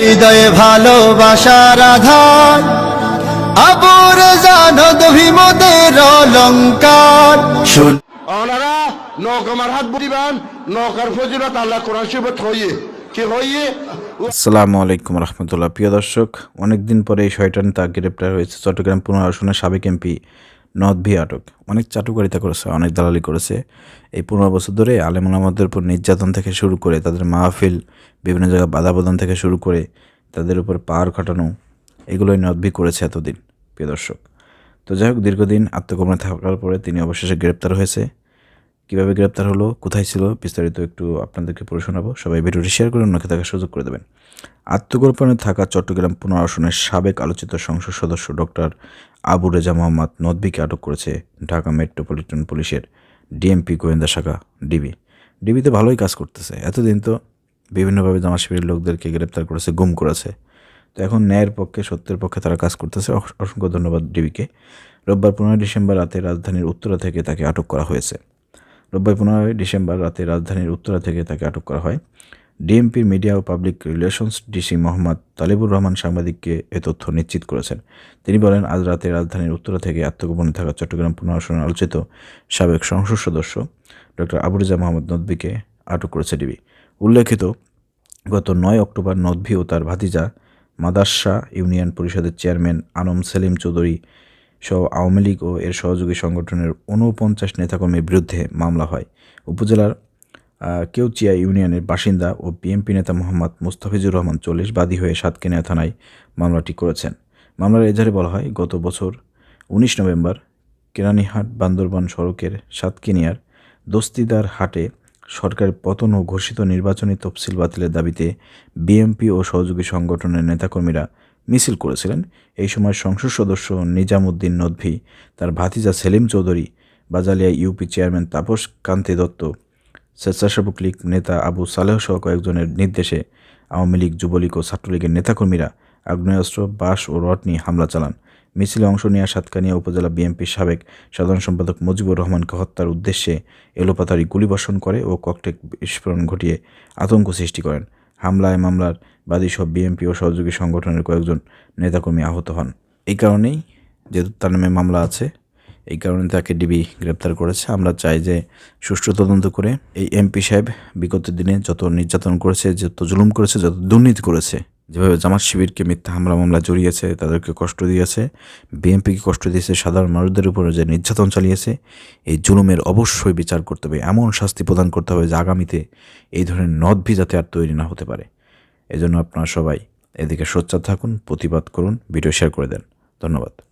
হৃদয়ে ভালোবাসার আধার আবর জানদ ভীমদের অলঙ্কার। ওনারা নৌকামার হাত বুড়িবান নৌকার ফজিলত আল্লাহ কোরআন শিবত হইয়ে কি হইয়ে? আসসালামু আলাইকুম রহমতুল্লাহ। প্রিয় দর্শক অনেকদিন পরে এই শয়তান তা গ্রেপ্তার হয়েছে চট্টগ্রাম পুনর্বাসনের সাবেক এমপি নদভি আটক। অনেক চাটুকারিতা করেছে, অনেক দালালি করেছে। এই পনেরো বছর ধরে আলেমুল আমাদের উপর নির্যাতন থেকে শুরু করে, তাদের মাহফিল, বিভিন্ন জায়গায় বাধা প্রদান থেকে শুরু করে, তাদের উপর পাহাড় খাটানো, এগুলোই নদভি করেছে এতদিন, প্রিয় দর্শক। তো যাই হোক, দীর্ঘদিন আত্মগোপনে থাকার পরে তিনি অবশেষে গ্রেপ্তার হয়েছে। কীভাবে গ্রেপ্তার হলো, কোথায় ছিল, বিস্তারিত একটু আপনাদেরকে পড়ে শোনাবো। সবাই ভিডিওটি শেয়ার করে অন্যকে দেখার সুযোগ করে দেবেন। আত্মগোপনে থাকা চট্টগ্রাম পুনর আসনের সাবেক আলোচিত সংসদ সদস্য ডক্টর আবু রেজা মোহাম্মদ নদবিকে আটক করেছে ঢাকা মেট্রোপলিটন পুলিশের ডিএমপি গোয়েন্দা শাখা, ডিবি। ডিবিতে ভালোই কাজ করতেছে। এতদিন তো বিভিন্নভাবে জামা শিবিরের লোকদেরকে গ্রেপ্তার করেছে, গুম করেছে। তো এখন ন্যায়ের পক্ষে, সত্যের পক্ষে তারা কাজ করতেছে। অস- অসংখ্য ধন্যবাদ ডিবিকে। রোববার পনেরোই ডিসেম্বর রাতে রাজধানীর উত্তরা থেকে তাকে আটক করা হয়েছে। রোববার পনেরোই ডিসেম্বর রাতে রাজধানীর উত্তরা থেকে তাকে আটক করা হয়। ডিএমপির মিডিয়া ও public relations DC Mohammad Talibur Rahman সাংবাদিককে এ তথ্য নিশ্চিত করেছেন। তিনি বলেন, আজ রাতে রাজধানীর উত্তরা থেকে আত্মগোপনে থাকা চট্টগ্রাম পুনর্বাসনের আলোচিত সাবেক সংসদ সদস্য ডক্টর আবুরুজা মোহাম্মদ নদবিকে আটক করেছে ডিবি। উল্লেখিত, গত নয় অক্টোবর নদভি ও তার ভাতিজা মাদাসা ইউনিয়ন পরিষদের চেয়ারম্যান আনম সেলিম চৌধুরী সহ আওয়ামী লীগ ও এর সহযোগী সংগঠনের ঊনপঞ্চাশ নেতাকর্মীর বিরুদ্ধে মামলা হয়। উপজেলার কেউচিয়া ইউনিয়নের বাসিন্দা ও বিএনপি নেতা মোহাম্মদ মুস্তাফিজুর রহমান চল্লিশ বাদী হয়ে সাতকেনিয়া থানায় মামলাটি করেছেন। মামলার এজাহারে বলা হয়, গত বছর উনিশ নভেম্বর কেরানীহাট বান্দরবান সড়কের সাতকেনিয়ার দস্তিদার হাটে সরকারের পতন ও ঘোষিত নির্বাচনী তফসিল বাতিলের দাবিতে বিএমপি ও সহযোগী সংগঠনের নেতাকর্মীরা মিছিল করেছিলেন। এই সময় সংসদ সদস্য নিজামুদ্দিন নদভি, তার ভাতিজা সেলিম চৌধুরী, বাজালিয়া ইউপি চেয়ারম্যান তাপস কান্তি দত্ত, স্বেচ্ছাসেবক লীগ নেতা আবু সালেহ সহ কয়েকজনের নির্দেশে আওয়ামী লীগ, যুবলীগ ও ছাত্রলীগের নেতাকর্মীরা আগ্নেয়াস্ত্র বাস ও রড নিয়ে হামলা চালান। মিছিলে অংশ নেওয়া সাতকানিয়া উপজেলা বিএনপির সাবেক সাধারণ সম্পাদক মুজিবুর রহমানকে হত্যার উদ্দেশ্যে এলোপাতারি গুলিবর্ষণ করে ও ককটেক বিস্ফোরণ ঘটিয়ে আতঙ্ক সৃষ্টি করেন। হামলায় মামলার বাদী সব বিএনপি ও সহযোগী সংগঠনের কয়েকজন নেতাকর্মী আহত হন। এই কারণেই যেহেতু তার নামে মামলা আছে, এই কারণে তাকে ডিবি গ্রেপ্তার করেছে। আমরা চাই যে সুষ্ঠু তদন্ত করে এই এমপি সাহেব বিগত দিনে যত নির্যাতন করেছে, যত জুলুম করেছে, যত দুর্নীতি করেছে, যেভাবে জামাত শিবিরকে মিথ্যা হামলা মামলা জড়িয়েছে, তাদেরকে কষ্ট দিয়েছে বিএনপিকে কষ্ট দিয়েছে, সাধারণ মানুষদের উপরে যে নির্যাতন চালিয়েছে, এই জুলুমের অবশ্যই বিচার করতে হবে। এমন শাস্তি প্রদান করতে হবে যে আগামীতে এই ধরনের নদভি যাতে আর তৈরি না হতে পারে। এজন্য আপনারা সবাই এদিকে সোচ্চার থাকুন প্রতিবাদ করুন ভিডিও শেয়ার করে দেন। ধন্যবাদ।